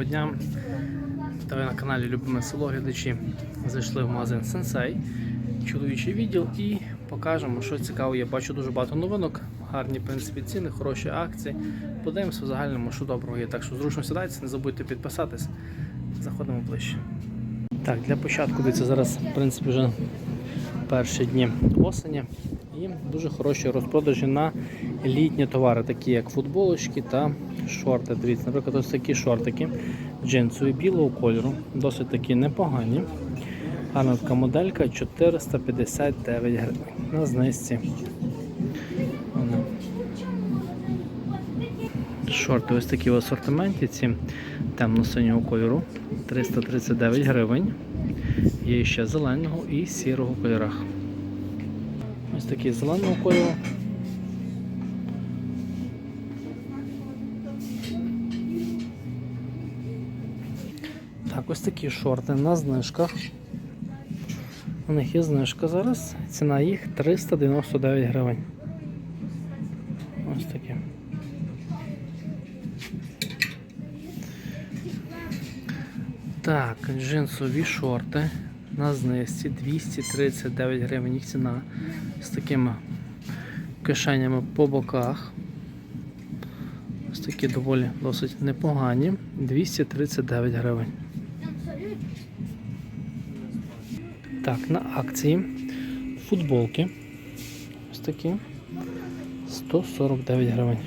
Доброго дня. Та ви на каналі Любиме село глядачі. Зайшли в магазин Сенсей, чоловічий відділ і покажемо, що цікаво. Я бачу дуже багато новинок, гарні в принципі, ціни, хороші акції. Подивимося в загальному, що доброго є. Так що зручно сідайте, не забудьте підписатись. Заходимо ближче. Так, для початку дивіться, зараз в принципі вже перші дні осені. І дуже хороші розпродажі на літні товари, такі як футболочки та шорти. Дивіться, наприклад, ось такі шортики джинсові білого кольору, досить такі непогані. Гарна така моделька 459 гривень на знизці. Шорти ось такі в асортименті, ці темно-синього кольору 339 гривень. Є ще зеленого і сірого кольорах. Ось такий зеленого кольору. Так, ось такі шорти на знижках. У них є знижка зараз. Ціна їх 399 гривень. Ось такі. Так, джинсові шорти на знижці 239 гривень їх ціна з такими кишенями по боках. Ось такі доволі досить непогані. 239 гривень. Так, на акції футболки. Ось такі 149 гривень.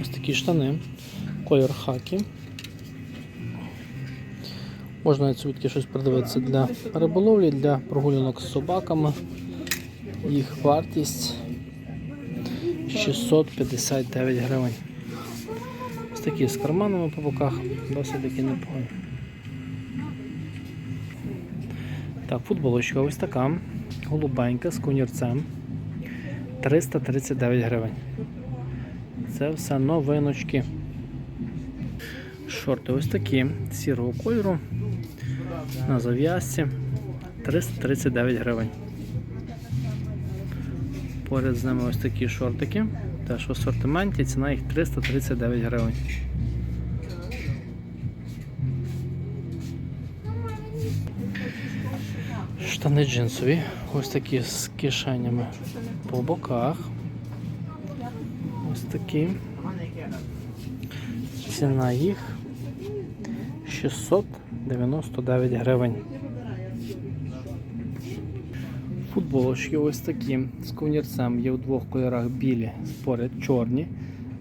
Ось такі штани. Колір хакі. Можна відсутки щось придивитися для риболовлі, для прогулянок з собаками. Їх вартість 659 гривень. Такі з карманами по боках, досить такі непогані. Так, футболочка ось така. Голубенька з кунірцем. 339 гривень. Це все новиночки. Шорти ось такі, сірого кольору. На зав'язці 339 гривень. Поряд з ними ось такі шортики. Теж в асортименті ціна їх 339 гривень. Штани джинсові, ось такі з кишенями по боках. Ось такі. Ціна їх 699 гривень. Футболочки ось такі з ковнірцем є в двох кольорах білі, поряд чорні.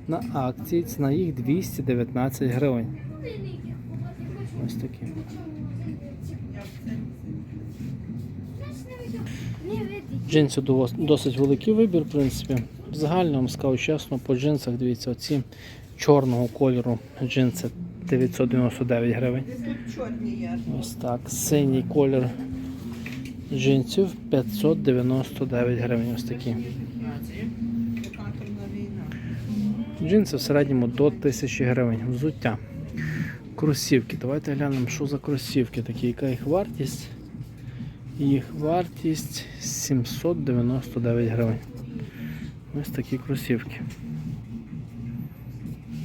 На акції ціна їх 219 гривень. Ось такі. Довос- досить великий вибір, в принципі. В загальному скажу чесно, по джинсах дивіться, оці чорного кольору джинси 999 гривень. Ось так. Синій колір джинсів 599 гривень. Ось такі. Джинси в середньому до 1000 гривень. Взуття. Кросівки. Давайте глянемо, що за кросівки такі, яка їх вартість. Їх вартість 799 гривень. Ось такі кросівки.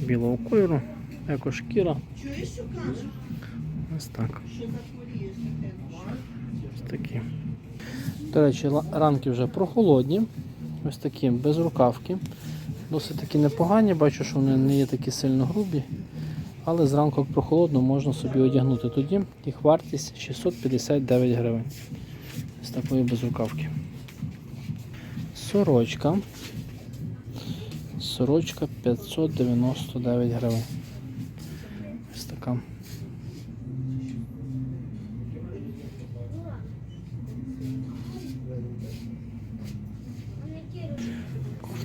Білого кольору, екошкіра. Ось так. Такі. До речі, ранки вже прохолодні. Ось такі без рукавки. Досить такі непогані, бачу, що вони не є такі сильно грубі. Але зранку прохолодно можна собі одягнути. Тоді їх вартість 659 гривень. З такої безрукавки. Сорочка. Сорочка 599 гривень. Ось така.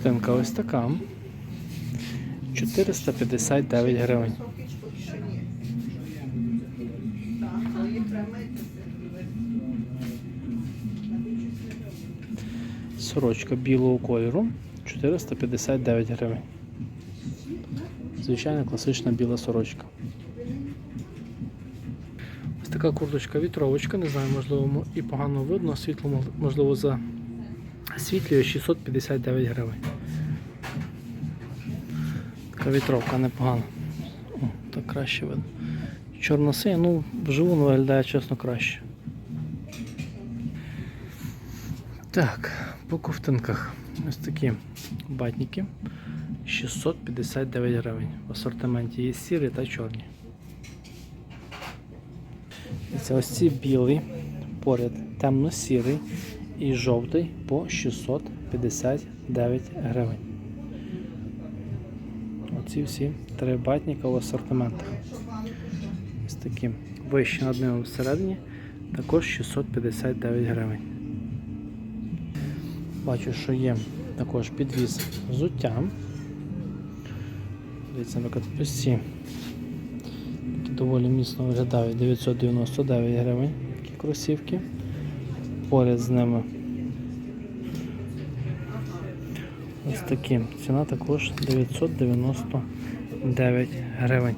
Ковтинка ось така. 459 гривень. Сорочка білого кольору 459 гривень. Звичайна класична біла сорочка. Ось така курточка вітровочка, не знаю, можливо, і погано видно, світло мож- можливо засвітлює 659 гривень. Така вітровка непогана. О, так краще видно. Чорно-синій, ну вживу воно виглядає чесно краще. Так, по ковтинках. Ось такі батніки. 659 гривень. В асортименті є сірі та чорні. І це ось ці білий, поряд темно-сірий і жовтий по 659 гривень. Оці всі три батніка в асортиментах. Ось такі вище над ними всередині, також 659 гривень. Бачу, що є також підвіз взуття. Дивіться, наприклад, ось ці доволі міцно виглядають 999 гривень такі кросівки. Поряд з ними ось такі. Ціна також 999 гривень.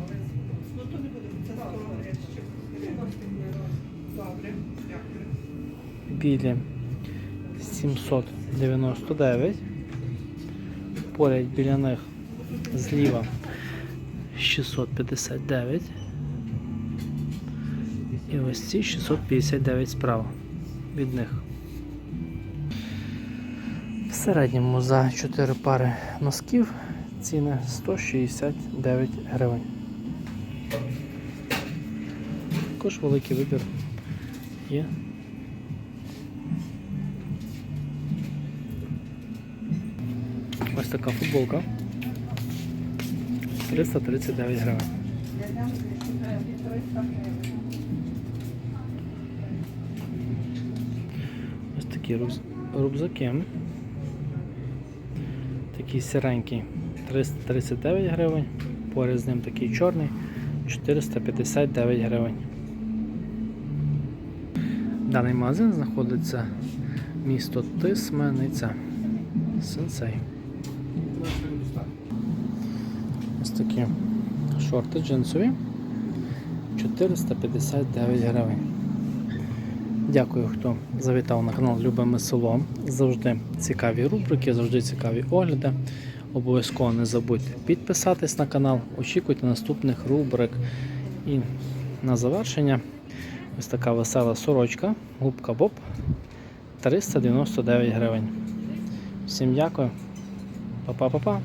Білі 799. Поряд біля них зліва 659. І ось ці 659 справа від них. Середньому за 4 пари носків ціни 169 гривень. Також великий вибір є. Ось така футболка. 339 гривень. Ось такі рюкз- рюкзаки. Такий сіренький 339 гривень. Поряд з ним такий чорний 459 гривень. Даний магазин знаходиться місто Тисмениця. Сенсей. Ось такі шорти джинсові 459 гривень. Дякую, хто завітав на канал Любиме село. Завжди цікаві рубрики, завжди цікаві огляди. Обов'язково не забудьте підписатись на канал, очікуйте наступних рубрик. І на завершення ось така весела сорочка, губка Боб 399 гривень. Всім дякую. Па-па-па-па.